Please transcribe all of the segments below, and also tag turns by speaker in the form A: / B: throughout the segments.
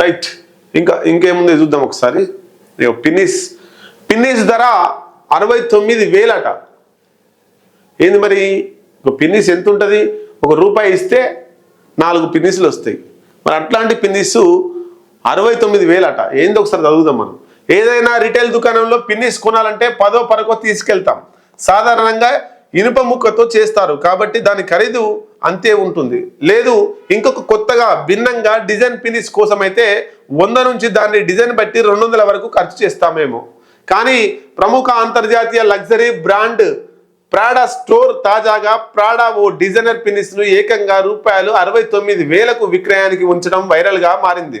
A: Right ఇంకా ఇంకేముంది చూద్దాం ఒకసారి. పిన్నిస్ పిన్నిస్ ధర అరవై తొమ్మిది వేలట. ఏంది మరి? ఒక పిన్నిస్ ఎంత ఉంటుంది ఒక రూపాయి ఇస్తే నాలుగు పిన్నిస్లు వస్తాయి. మరి అట్లాంటి పిన్నిస్ అరవై తొమ్మిది వేలట. ఏంది ఒకసారి చదువుదాం మనం. ఏదైనా రిటైల్ దుకాణంలో పిన్నిస్ కొనాలంటే పదో పరకో తీసుకెళ్తాం. సాధారణంగా ఇనుప ముక్కతో చేస్తారు. కాబట్టి దాని ఖరీదు అంతే ఉంటుంది. లేదు ఇంకొక కొత్తగా భిన్నంగా డిజైన్ ఫినిష్ కోసం అయితే వంద నుంచి దాన్ని డిజైన్ బట్టి రెండు వందల వరకు ఖర్చు చేస్తామేమో కానీ ప్రముఖ అంతర్జాతీయ లగ్జరీ బ్రాండ్ ప్రాడా స్టోర్ తాజాగా ప్రాడా ఓ డిజైనర్ పినిస్ ఏకంగా రూపాయలు అరవై తొమ్మిది వేలకు విక్రయానికి ఉంచడం వైరల్గా మారింది.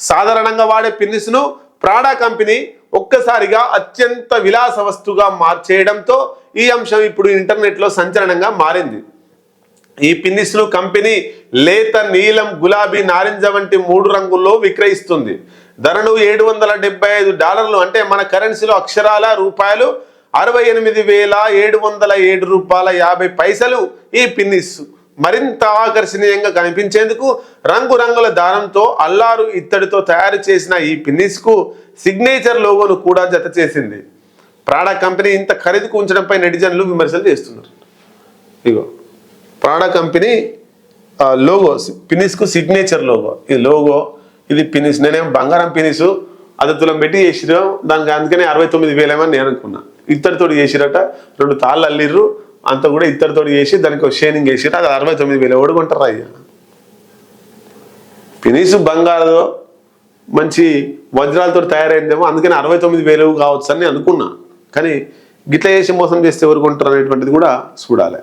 A: సాధారణంగా వాడే పిన్నిస్ను ప్రాడా కంపెనీ ఒక్కసారిగా అత్యంత విలాస వస్తుగా మార్చేయడంతో ఈ అంశం ఇప్పుడు ఇంటర్నెట్లో సంచలనంగా మారింది. ఈ పిన్నిస్ను కంపెనీ లేత నీలం గులాబీ నారింజ వంటి మూడు రంగుల్లో విక్రయిస్తుంది. ధరను ఏడు వందల డెబ్బై ఐదు డాలర్లు అంటే మన కరెన్సీలో అక్షరాల రూపాయలు అరవై ఎనిమిది వేల ఏడు వందల ఏడు రూపాయల యాభై పైసలు ఈ పిన్నిస్ మరింత ఆకర్షణీయంగా కనిపించేందుకు రంగురంగుల దారంతో అల్లారు ఇత్తడితో తయారు చేసిన ఈ పిన్నిస్కు సిగ్నేచర్ లోగోను కూడా జత చేసింది. ప్రాడా కంపెనీ ఇంత ఖరీదుకు ఉంచడంపై నెటిజన్లు విమర్శలు చేస్తున్నారు. ఇగో ప్రాడా కంపెనీ లోగో పినిస్కు సిగ్నేచర్ లోగో ఇది లోగో ఇది పినిస్ నేనేం బంగారం పినిసు అది తులం పెట్టి చేసిరు దానికి అందుకనే అరవై తొమ్మిది వేలేమని నేను అనుకున్నా. ఇత్తడితోటి చేసిరట రెండు తాళ్ళు అల్లిర్రు అంత కూడా ఇద్దరితో చేసి దానికి ఒక షేనింగ్ వేసి అది అరవై తొమ్మిది వేలు ఓడుకుంటారా అయ్యా? కనీసం బంగారు మంచి వజ్రాలతో తయారైందేమో అందుకని అరవై తొమ్మిది వేలు కావచ్చు అని అనుకున్నా. కానీ గిట్ల చేసి మోసం చేస్తే ఎవరు కొంటారు అనేటువంటిది కూడా చూడాలి.